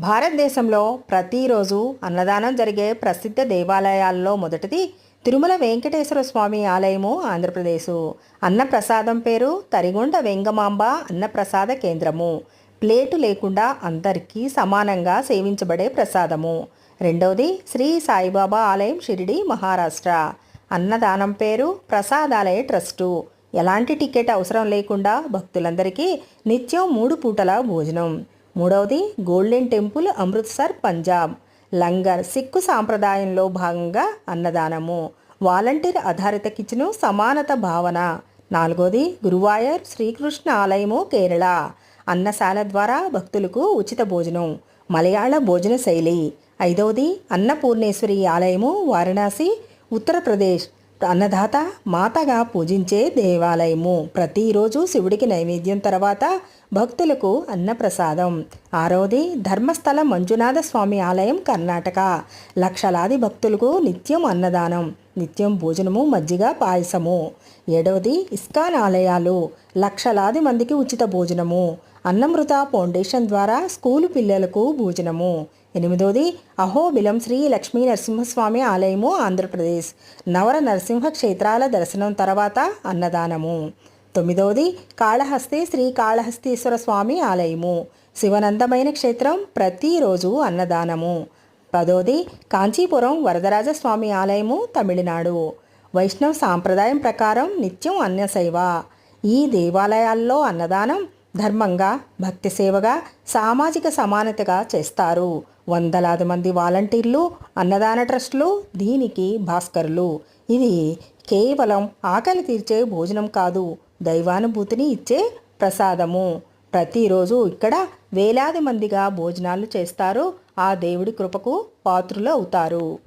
భారతదేశంలో ప్రతిరోజు అన్నదానం జరిగే ప్రసిద్ధ దేవాలయాల్లో మొదటిది తిరుమల వెంకటేశ్వర స్వామి ఆలయము ఆంధ్రప్రదేశ్. అన్నప్రసాదం పేరు తరిగొండ వెంగమాంబ అన్నప్రసాద కేంద్రము. ప్లేటు లేకుండా అందరికీ సమానంగా సేవించబడే ప్రసాదము. రెండవది శ్రీ సాయిబాబా ఆలయం షిరిడి మహారాష్ట్ర. అన్నదానం పేరు ప్రసాదాలయ ట్రస్టు. ఎలాంటి టికెట్ అవసరం లేకుండా భక్తులందరికీ నిత్యం మూడు పూటల భోజనం. మూడవది గోల్డెన్ టెంపుల్ అమృత్సర్ పంజాబ్. లంగర్ సిక్కు సాంప్రదాయంలో భాగంగా అన్నదానము. వాలంటీర్ ఆధారిత కిచెను సమానత భావన. నాలుగోది గురువాయర్ శ్రీకృష్ణ ఆలయము కేరళ. అన్నశాల ద్వారా భక్తులకు ఉచిత భోజనం మలయాళ భోజన శైలి. ఐదవది అన్నపూర్ణేశ్వరి ఆలయము వారణాసి ఉత్తరప్రదేశ్. అన్నదాత మాతగా పూజించే దేవాలయము. ప్రతిరోజు శివుడికి నైవేద్యం తర్వాత భక్తులకు అన్నప్రసాదం. ఆరోది ధర్మస్థల మంజునాథ స్వామి ఆలయం కర్ణాటక. లక్షలాది భక్తులకు నిత్యం అన్నదానం నిత్యం భోజనము మజ్జిగ పాయసము. ఏడవది ఇస్కాన్ ఆలయాలు లక్షలాది మందికి ఉచిత భోజనము. అన్నమృత ఫౌండేషన్ ద్వారా స్కూలు పిల్లలకు భోజనము. ఎనిమిదోది అహోబిలం శ్రీ లక్ష్మీ నరసింహస్వామి ఆలయము ఆంధ్రప్రదేశ్. నవర నరసింహ క్షేత్రాల దర్శనం తర్వాత అన్నదానము. తొమ్మిదవది కాళహస్తి శ్రీ కాళహస్తీశ్వర స్వామి ఆలయము. శివనందమైన క్షేత్రం ప్రతిరోజు అన్నదానము. పదోది కాంచీపురం వరదరాజ స్వామి ఆలయము తమిళనాడు. వైష్ణవ్ సాంప్రదాయం ప్రకారం నిత్యం అన్నశైవ ఈ దేవాలయాల్లో అన్నదానం ధర్మంగా భక్తి సేవగా సామాజిక సమానతగా చేస్తారు. వందలాది మంది వాలంటీర్లు అన్నదాన ట్రస్టులు దీనికి భాస్కరులు. ఇది కేవలం ఆకలి తీర్చే భోజనం కాదు దైవానుభూతిని ఇచ్చే ప్రసాదము. ప్రతిరోజు ఇక్కడ వేలాది మందిగా భోజనాలు చేస్తారు ఆ దేవుడి కృపకు పాత్రులు అవుతారు